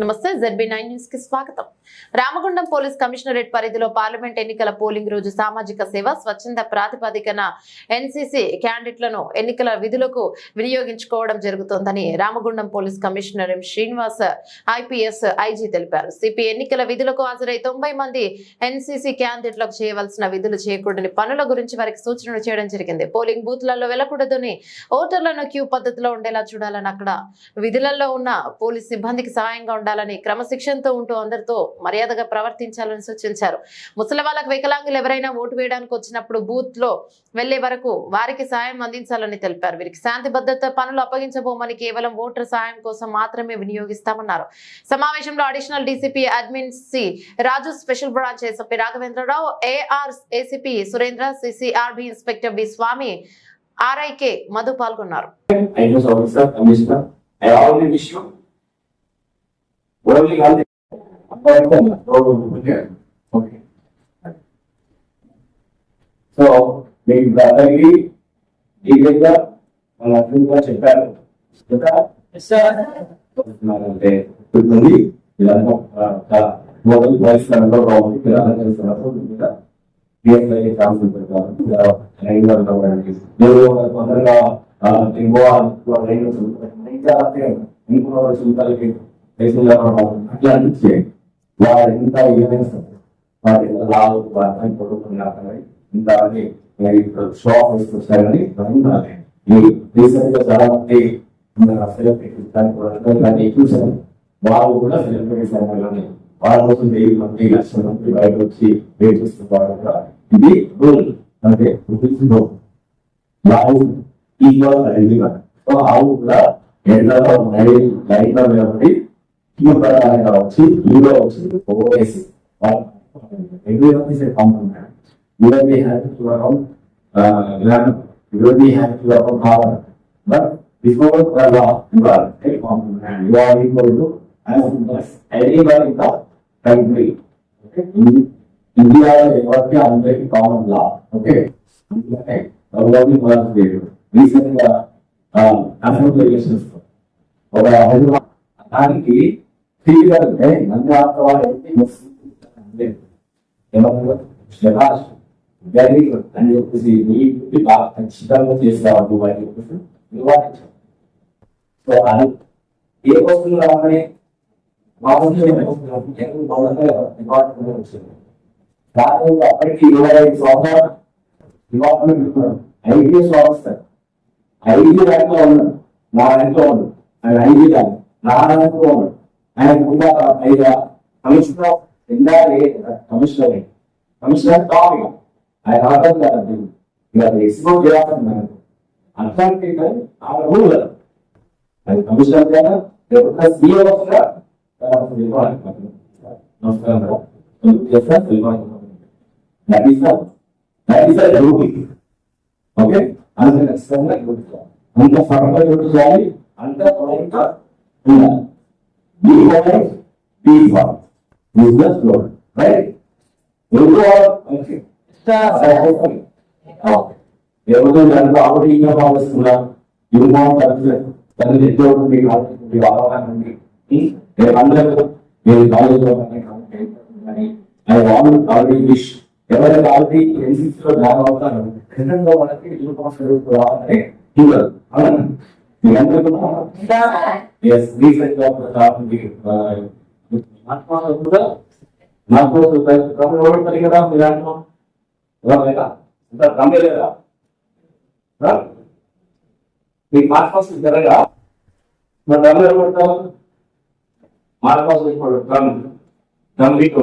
నమస్తే ZB nine న్యూస్కి స్వాగతం. రామగుండం పోలీస్ కమిషనరేట్ పరిధిలో పార్లమెంట్ ఎన్నికల పోలింగ్ రోజు సామాజిక సేవ స్వచ్ఛంద ప్రాతిపదికన ఎన్సీసీ క్యాండిడేట్లను ఎన్నికల విధులకు వినియోగించుకోవడం జరుగుతోందని Ramagundam police commissioner M Srinivas IPS IG తెలిపారు. సిపి ఎన్నికల విధులకు హాజరై తొంభై మంది ఎన్సీసీ క్యాండిడేట్లకు చేయవలసిన విధులు చేయకూడని పనుల గురించి వారికి సూచనలు చేయడం జరిగింది. పోలింగ్ బూత్లలో వెళ్ళకూడదని ఓటర్లను క్యూ పద్ధతిలో ఉండేలా చూడాలని అక్కడ విధులలో ఉన్న పోలీస్ సిబ్బందికి సహాయంగా ఉండాలని క్రమశిక్షణతో ఉంటూ అందరితో మర్యాదగా ప్రవర్తించాలని సూచించారు. ముసలి వాళ్ళకు వికలాంగులు ఎవరైనా ఓటు వేయడానికి వచ్చినప్పుడు బూత్లో వెళ్ళే వరకు వారికి సాయం అందించాలని తెలిపారు. వీరికి శాంతి భద్రత పనులు అప్పగించబోమని కేవలం ఓటర్ సహాయం కోసం మాత్రమే వినియోగిస్తామన్నారు. సమావేశంలో additional DCP admin C Raju special branch SP Raghavendra Rao AR ACP Surendra CCRB inspector B Swamy RI K Madhu పాల్గొన్నారు. Okay. Okay. సో మీకు అందరికీ డీటెయిల్గా మన అర్థంగా చెప్పారు. ఇంకా అంటే ఉంటుంది మొదలు బాగుంది తొందరగా ఇంకో ఇంకా అట్లా అనిపించే వారు ఎంత ఏమేస్తారు వారి లావు వారి కొడుకున్నారు ఇంత అని మరి ఇప్పుడు షో ఆఫ్ ఈ రీసెంట్గా చాలా మంది సెలబ్రిటీ కానీ కూడా దాన్ని చూసాను వాళ్ళు కూడా సెలబ్రిటీస్ అవ్వాలని వాళ్ళ కోసం వెయ్యి మంది లక్షల మంది బయట వచ్చి వెయిట్ చేస్తున్నారు కూడా ఇది రూల్ అంటే రూల్ ఆవు సో ఆవు కూడా ఎండలో లైన్లో నిలబడి Cuba là đồng chí, Cuba là đồng chí của cái nước đó thì sẽ không cần Cuba đi hay Cuba không làm Cuba đi hay Cuba không không. But before that law, Cuba cái phòng hàng do đi một lúc anh không có anybody thought rằng bị India thì có cái ông đấy có một lọ, ok. Đó là những vấn đề reason là uh, affirmative relations. Và hôm nay 他给 శభాష్ very good అని చెప్పేసి నీ duty బాగా ఖచ్చితంగా చేసేవాడు అని చెప్పేసి so అది ఏ వస్తువులు రావాలి? మా వచ్చింది కానీ అప్పటికి ఇరవై ఐదు సంవత్సరాలు డిపార్ట్మెంట్ ఐపీఎస్ వస్తారు ఐదు ర్యాంక్లో ఉన్నాడు నా ర్యాంక్లో ఉన్నాడు ఆయన ఐదు కాదు. నా ర్యాంక్లో ఉన్నాడు ఆయన ముందు ఐదు కమిషనర్ ఇందాక కమిషనర్ కమిషనర్ టాప్ ఇక ఆయన అర్థం కాదు ఇక అది ఎక్స్ప్లోర్ చేయాలన్నారు అట్లాంటి ఆ రూల్ అది కమిషనర్ కదా లేకపోతే సీఏ వస్తుందా నమస్కారం that is that is duty okay అంత ఖచ్చితంగా గుర్తుకోవాలి అంత సరళంగా గుర్తుకోవాలి అంత పొలంగా ఉండాలి be polite be for business flow right ఎవరితో దాంట్లో ఆల్రెడీ ఇంకా భావిస్తున్నా యూనిఫామ్ తరఫు తన తెచ్చే మీకు మీకు అవగాహన ఉంది నేను అందరూ మీరు కాలేజీలో ఐ వాంట్ ఆల్రెడీ విష్ ఎవరైతే ఆల్రెడీ ఎన్సీసీ లో జాయిన్ అవుతారో ఖచ్చితంగా వాళ్ళకి యూనిఫామ్ చదువుకు రావాలని చూడదు అవునా మీరందరూ కూడా నాకు క్రమం ఓడతారు మీ దాంట్లో లేదా ఇంత లేదా రా? మీకు మార్క్స్ జరగా మరి క్రమం ఎవరు కొడతారు మార్క్స్ ఇప్పుడు క్రమం క్రమం మీకు